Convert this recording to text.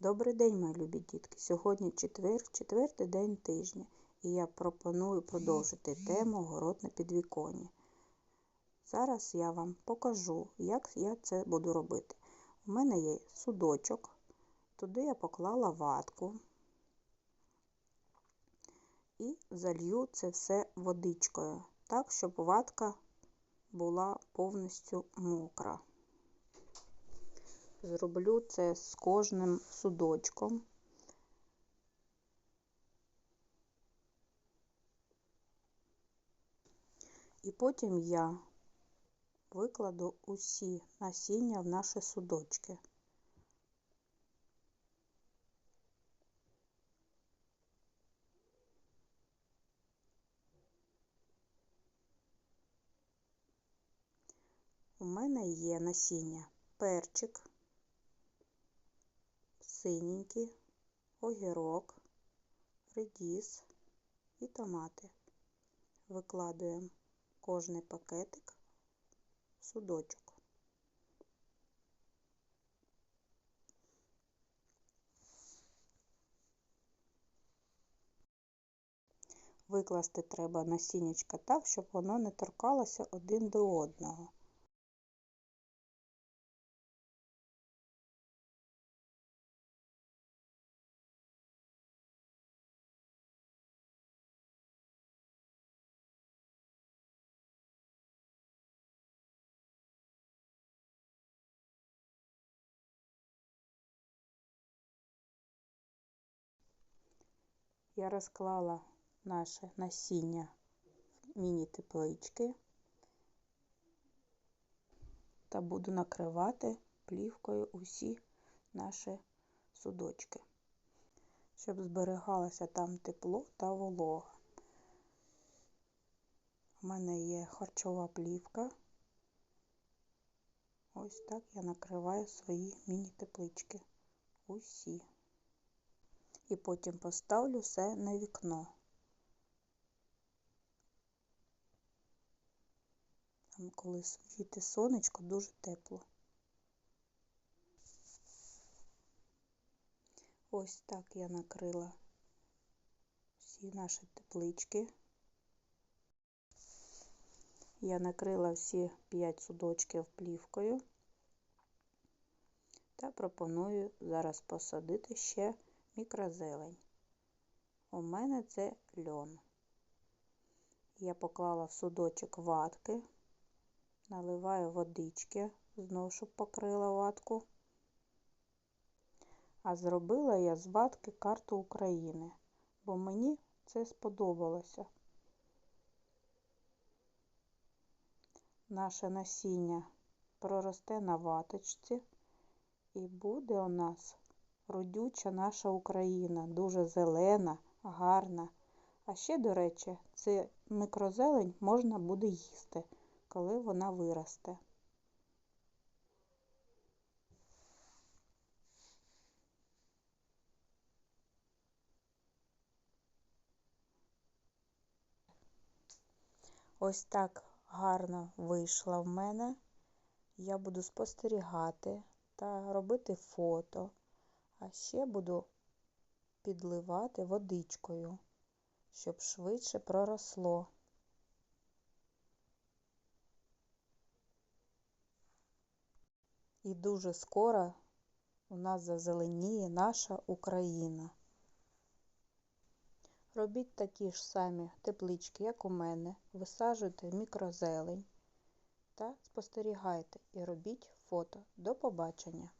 Добрий день, мої любі дітки! Сьогодні четвер, четвертий день тижня, і я пропоную продовжити тему город на підвіконні. Зараз я вам покажу, як я це буду робити. У мене є судочок, туди я поклала ватку і залью це все водичкою, так, щоб ватка була повністю мокра. Зроблю це з кожним судочком. І потім я викладу усі насіння в наші судочки. У мене є насіння перчик, синенький, огірок, редіс і томати. Викладуємо кожний пакетик в судочок. Викласти треба насіннячка так, щоб воно не торкалося один до одного. Я розклала наше насіння в міні-теплички та буду накривати плівкою усі наші судочки, щоб зберігалося там тепло та волога. У мене є харчова плівка. Ось так я накриваю свої міні-теплички. Усі і потім поставлю все на вікно. Там, коли світить сонечко, дуже тепло. Ось так я накрила всі наші теплички. Я накрила всі 5 судочків плівкою та пропоную зараз посадити ще мікрозелень. У мене це льон. Я поклала в судочок ватки, наливаю водички, знову щоб покрила ватку. А зробила я з ватки карту України, бо мені це сподобалося. Наше насіння проросте на ваточці і буде у нас родюча наша Україна, дуже зелена, гарна. А ще, до речі, це микрозелень можна буде їсти, коли вона виросте. Ось так гарно вийшла в мене. Я буду спостерігати та робити фото. А ще буду підливати водичкою, щоб швидше проросло. І дуже скоро у нас зазеленіє наша Україна. Робіть такі ж самі теплички, як у мене, висаджуйте мікрозелень та спостерігайте і робіть фото. До побачення!